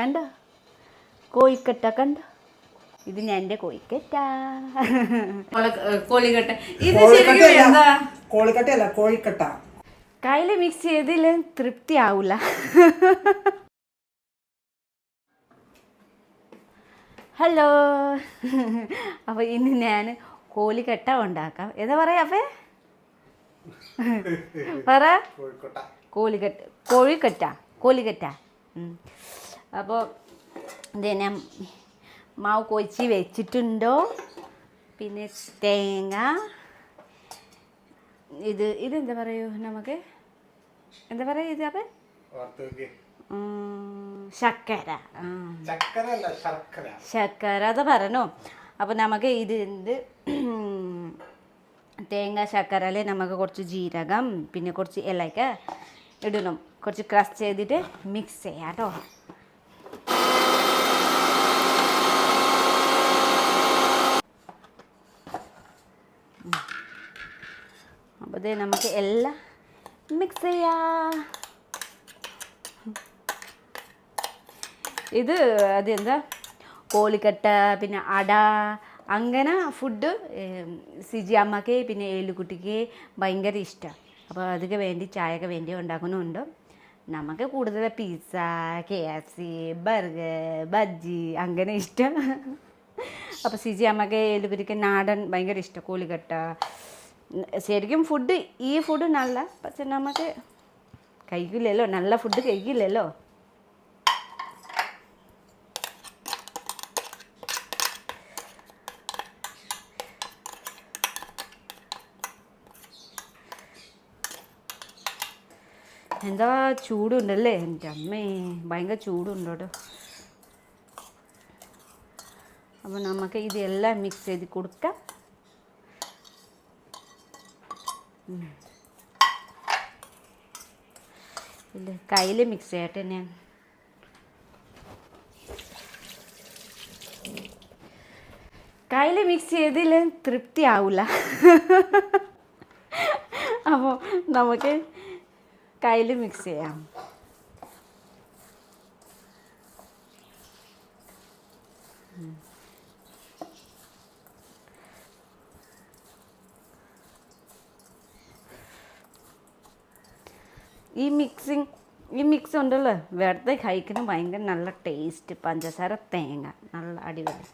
കണ്ടോ? കോഴിക്കട്ട കണ്ട? ഇത് ഞാൻ എന്റെ കോഴിക്കട്ട. കോഴിക്കട്ട ഇത് കോഴിക്കട്ടയല്ല കോഴിക്കട്ട. കയ്യിൽ മിക്സ് ചെയ്തില്ല തൃപ്തി ആവൂല. ഹലോ. അപ്പോൾ ഇന്ന് ഞാൻ കോലിക്കട്ട ഉണ്ടാക്കാം. എന്താ പറയാ അപ്പേ? പറ. കോഴിക്കട്ട. കോഴിക്കട്ട കോഴിക്കട്ട കോഴിക്കട്ട അപ്പോൾ ഇതിനെ മാവ് കൊച്ചി വെച്ചിട്ടുണ്ടോ? പിന്നെ തേങ്ങ. ഇത് ഇതെന്താ പറയൂ നമുക്ക്? എന്താ പറയുക ഇത് അപ്പം? ശർക്കര. ശർക്കര. അത് പറഞ്ഞു. അപ്പോൾ നമുക്ക് ഇത് എന്ത് തേങ്ങ ശർക്കരയിൽ നമുക്ക് കുറച്ച് ജീരകം പിന്നെ കുറച്ച് ഇലക്ക ഇടണം. കുറച്ച് ക്രഷ് ചെയ്തിട്ട് മിക്സ് ചെയ്യാം കേട്ടോ. ഇത് നമുക്ക് എല്ലാം മിക്സ് ചെയ്യാം. ഇത് അതെന്താ? കോളിക്കട്ട പിന്നെ അട അങ്ങനെ ഫുഡ് സിജി അമ്മയ്ക്ക് പിന്നെ ഏലുകുട്ടിക്ക് ഭയങ്കര ഇഷ്ടമാണ് അപ്പോൾ അതിന് വേണ്ടി ചായക്ക് വേണ്ടി ഉണ്ടാക്കുന്നുണ്ട്. നമുക്ക് കൂടുതൽ pizza K F C burger bajji അങ്ങനെ ഇഷ്ടം. അപ്പോൾ സിജി അമ്മയ്ക്ക് ഏലുകുട്ടിക്ക് നാടൻ ഭയങ്കര ഇഷ്ടം കോഴിക്കട്ട ശരിക്കും ഫുഡ് ഈ ഫുഡ് നല്ല പക്ഷെ നമുക്ക് കഴിക്കില്ലല്ലോ നല്ല ഫുഡ് കഴിക്കില്ലല്ലോ. എന്താ ചൂടുണ്ടല്ലേ? എന്റെ അമ്മേ ഭയങ്കര ചൂടുണ്ട് കേട്ടോ അപ്പോൾ നമുക്ക് ഇതെല്ലാം മിക്സ് ചെയ്ത് കൊടുക്കാം ഉം. ഇല്ല കയ്യിൽ മിക്സ് ചെയ്യട്ടെ ഞാൻ കയ്യിൽ മിക്സ് ചെയ്തില്ല തൃപ്തി ആവില്ല അപ്പോൾ നമുക്ക് കയ്യിൽ മിക്സ് ചെയ്യാം. ഈ മിക്സിങ് ഈ മിക്സ് ഉണ്ടല്ലോ. വെറുതെ കഴിക്കുന്ന ഭയങ്കര നല്ല ടേസ്റ്റ് പഞ്ചസാര തേങ്ങ. നല്ല അടിപൊളി.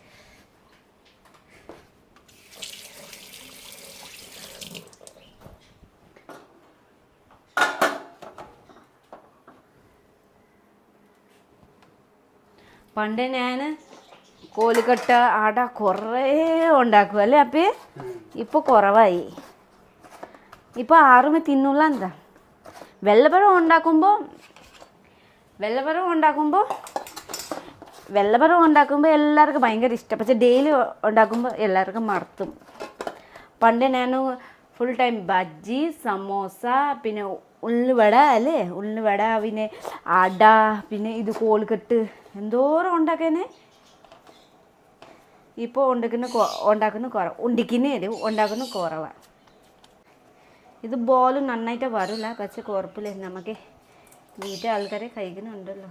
പണ്ട് ഞാൻ കോലിക്കട്ട അട കുറേ ഉണ്ടാക്കും അല്ലേ അപ്പേ? ഇപ്പോൾ കുറവായി. ഇപ്പോൾ ആറുമേ തിന്നുള്ള എന്താ? വെള്ളപ്പഴം ഉണ്ടാക്കുമ്പോൾ വെള്ളപ്പഴം ഉണ്ടാക്കുമ്പോൾ വെള്ളപ്പഴം ഉണ്ടാക്കുമ്പോൾ എല്ലാവർക്കും ഭയങ്കര ഇഷ്ടം. പക്ഷെ ഡെയിലി ഉണ്ടാക്കുമ്പോൾ എല്ലാവർക്കും മറത്തും. പണ്ട് ഞാൻ ഫുൾ ടൈം ബജ്ജി സമോസ പിന്നെ ഉള്ളിവട അല്ലേ? ഉള്ളിവട പിന്നെ അട പിന്നെ ഇത് കോൽക്കെട്ട് എന്തോരം ഉണ്ടാക്കാനേ ഇപ്പോൾ ഉണ്ടാക്കുന്ന ഉണ്ടാക്കുന്ന കുറവ് ഉണ്ടിക്കുന്നേ ഉണ്ടാക്കുന്ന കുറവാണ് ഇത് ബോൾ നന്നായിട്ട് വരില്ല പക്ഷെ കുഴപ്പമില്ല നമുക്ക് വീട്ടിൽ ആൾക്കാരെ കഴിക്കുന്നുണ്ടല്ലോ.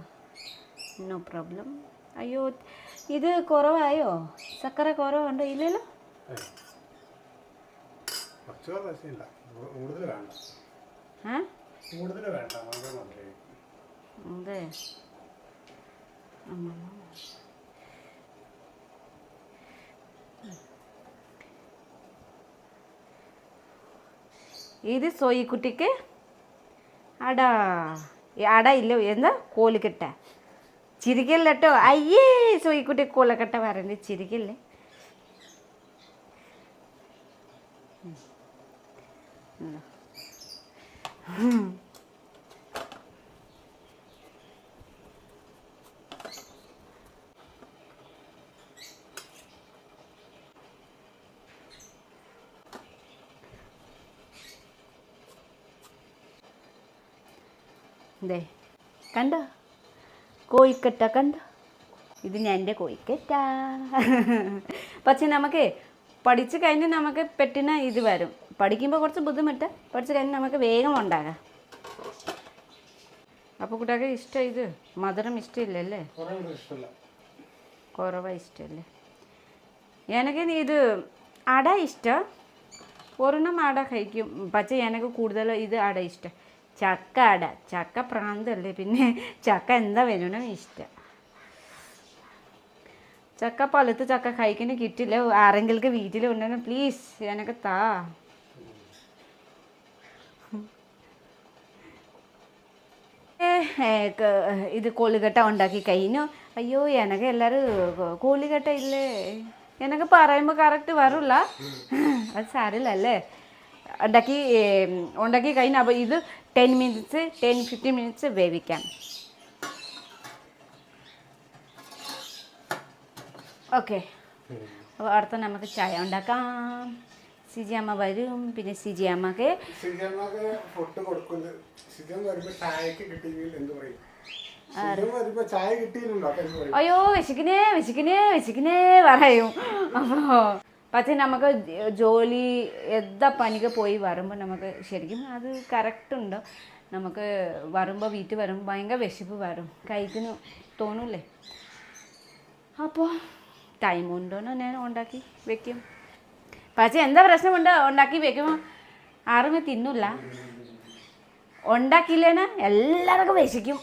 നോ പ്രോബ്ലം അയ്യോ ഇത് കുറവായോ? ചക്കര കുറവുണ്ടോ? ഇല്ലല്ലോ. അതെ കൂടുതൽ വേണ്ട ഏ കൂടുതൽ വേണ്ട വളരെ മധുരം അതെ അമ്മ ഇത് സോയിക്കുട്ടിക്ക് അട. ഈ അട ഇല്ല എന്താ? കോലിക്കട്ട ചിരിക്കല്ല കേട്ടോ അയ്യേ സോയിക്കുട്ടി കോലക്കട്ട പറയുന്നത് ചിരിക്കല്ലേ? ദേ കണ്ട? കോഴിക്കട്ട കണ്ട? ഇത് ഞാൻ എന്റെ കോഴിക്കട്ട പക്ഷെ നമുക്ക് പഠിച്ചു കഴിഞ്ഞ് നമുക്ക് പെട്ടിന് ഇത് വരും. പഠിക്കുമ്പോൾ കുറച്ച് ബുദ്ധിമുട്ട്. പഠിച്ചു കഴിഞ്ഞ് നമുക്ക് വേഗം ഉണ്ടാകാം. അപ്പോൾ കുട്ടികൾക്ക് ഇഷ്ടം ഇത്. മധുരം ഇഷ്ടമില്ലല്ലേ? കുറവാ ഇഷ്ടമല്ലേ? എനിക്ക് ഇത് അട ഇഷ്ടം. ഒരെണ്ണം അട കഴിക്കും. പക്ഷേ എനിക്ക് കൂടുതൽ ഇത് അട ഇഷ്ടം. ചക്ക അട. ചക്ക പ്രാന്തല്ലേ പിന്നെ? ചക്ക എന്താ വരണം ഇഷ്ടം. ചക്ക പഴുത്ത് ചക്ക കഴിക്കുന്ന കിട്ടില്ല. ആരെങ്കിലും വീട്ടിൽ ഉണ്ടെങ്കിൽ പ്ലീസ് എനക്ക് താ. ഇത് കോളികട്ട ഉണ്ടാക്കി കഴിഞ്ഞു. അയ്യോ എനക്ക് എല്ലാവരും കോളികട്ട ഇല്ലേ? എനക്ക് പറയുമ്പോൾ കറക്റ്റ് വരില്ല അത് സാരില്ല അല്ലേ ഉണ്ടാക്കി ഉണ്ടാക്കി കഴിഞ്ഞ. അപ്പോൾ ഇത് ten minutes ten fifteen minutes വേവിക്കാം. ഓക്കെ. അപ്പോൾ അടുത്ത നമുക്ക് ചായ ഉണ്ടാക്കാം. സിജി അമ്മ വരും. പിന്നെ സിജി അമ്മയ്ക്ക് ഫുഡ് അപ്പൊ അയ്യോ വിശക്കിനേ വിശക്കിനേ വിശക്കിനേ പറയും. അപ്പോൾ പക്ഷേ നമുക്ക് ജോലി എന്താ പണിക്ക് പോയി വരുമ്പോൾ നമുക്ക് ശരിക്കും അത് കറക്റ്റ് ഉണ്ട്. നമുക്ക് വരുമ്പോൾ വീട്ടിൽ വരുമ്പോൾ ഭയങ്കര വിശപ്പ് വരും. കഴിക്കുന്നു തോന്നൂലേ അപ്പോൾ ടൈം ഉണ്ടോന്ന് ഞാൻ ഉണ്ടാക്കി വെക്കും. പക്ഷേ എന്താ പ്രശ്നമുണ്ട്? ഉണ്ടാക്കി വെക്കുമ്പോൾ ആരും തിന്നില്ല ഉണ്ടാക്കിയില്ലേന എല്ലാവർക്കും വിശക്കും.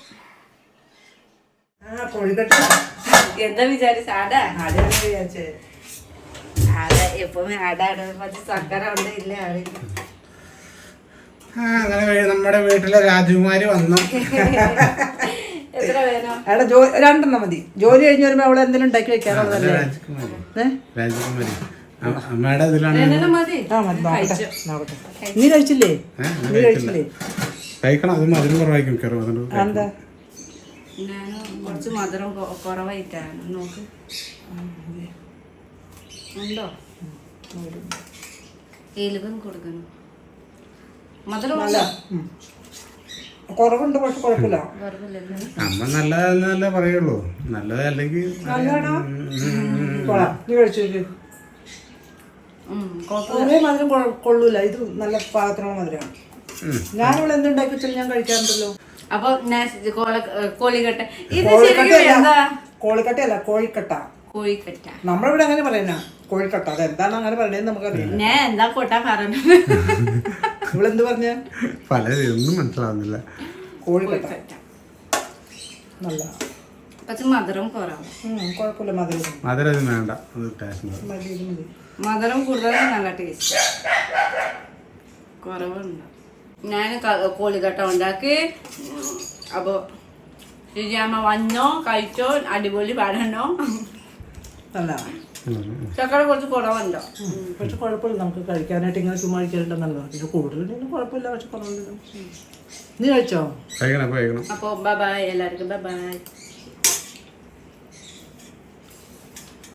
എന്താ വിചാരിച്ചാടാ ആട എപ്പോഴും സക്കര ഉണ്ട് ഇല്ല അങ്ങനെ നമ്മുടെ വീട്ടിലെ രാജകുമാരി വന്നു. എത്ര വേണം അവിടെ ജോ രണ്ടെണ്ണം മതി. ജോലി കഴിഞ്ഞ് വരുമ്പോ അവളെ എന്തെങ്കിലും ഉണ്ടാക്കി വെക്കാറുള്ളതല്ലേ? രാജകുമാരി. അമ്മയുടെ ഇതിലാണ് ആ മതി നോക്കട്ടെ. നോക്കട്ടെ. നീ കഴിച്ചില്ലേ? നീ കഴിച്ചില്ല. കഴിക്കണം അത് മധുരം കുറവായിരിക്കും മിക്കവാറും. അതുകൊണ്ട് എന്താ ഞാൻ കുറച്ച് മധുരം കുറവായിട്ടാണ്. നോക്ക്. ഉണ്ടോ? എലുകും കൊടുക്കണം. മധുരം കുറവുണ്ട് പക്ഷെ കുഴപ്പമില്ല. അമ്മ നല്ലതെന്നല്ലേ പറയുള്ളൂ. നല്ലതല്ലെങ്കിൽ മധുരം കൊള്ളൂല. ഇത് നല്ല പാകത്തിനുള്ള മധുരമാണ്. ഞാനിവിടെ എന്തുണ്ടാക്കി വെച്ചാലും ഞാൻ കഴിക്കാറുണ്ടല്ലോ. അപ്പൊ കോളിക്കട്ട. ഇത് എന്താ? കോഴിക്കട്ടയല്ല കോഴിക്കട്ട. നമ്മളിവിടെ അങ്ങനെ പറയുന്ന കോഴിക്കട്ട. അത് എന്താണ് അങ്ങനെ പറയണേന്ന് നമുക്കറിയാം ഞാൻ എന്താ കൊട്ടാ പറഞ്ഞത്? ഇവളെന്ത് പറഞ്ഞ? പല ഒന്നും മനസ്സിലാവുന്നില്ല. കോഴിക്കട്ട. കോഴിക്കട്ട. നല്ല പക്ഷെ മധുരം കുറവ്. ഉം, കുഴപ്പമില്ല. മധുരം. മധുരം വേണ്ട. അത് ടേസ്റ്റ് മതി ഇത് മതി. മധുരം കൂടുതലും നല്ല ടേസ്റ്റ് കുറവുണ്ട്. ഞാൻ കോഴിക്കട്ട ഉണ്ടാക്കി. അപ്പോൾ രുചിയമ്മ വന്നോ കഴിച്ചോ അടിപൊളി പാടണോ നല്ലതാണ് ചക്കര കുറച്ച് കുറവുണ്ടോ? പക്ഷെ കുഴപ്പമില്ല നമുക്ക് കഴിക്കാനായിട്ട് ഇങ്ങനെ ചുമ്മാ കഴിക്കാനായിട്ട് നല്ലതാണ് പിന്നെ കൂടുതലൊന്നും കുഴപ്പമില്ല പക്ഷെ കുറവില്ല നീ കഴിച്ചോ? കഴിക്കണം കഴിക്കണം. അപ്പോൾ ബൈ ബൈ എല്ലാവർക്കും ബൈ ബൈ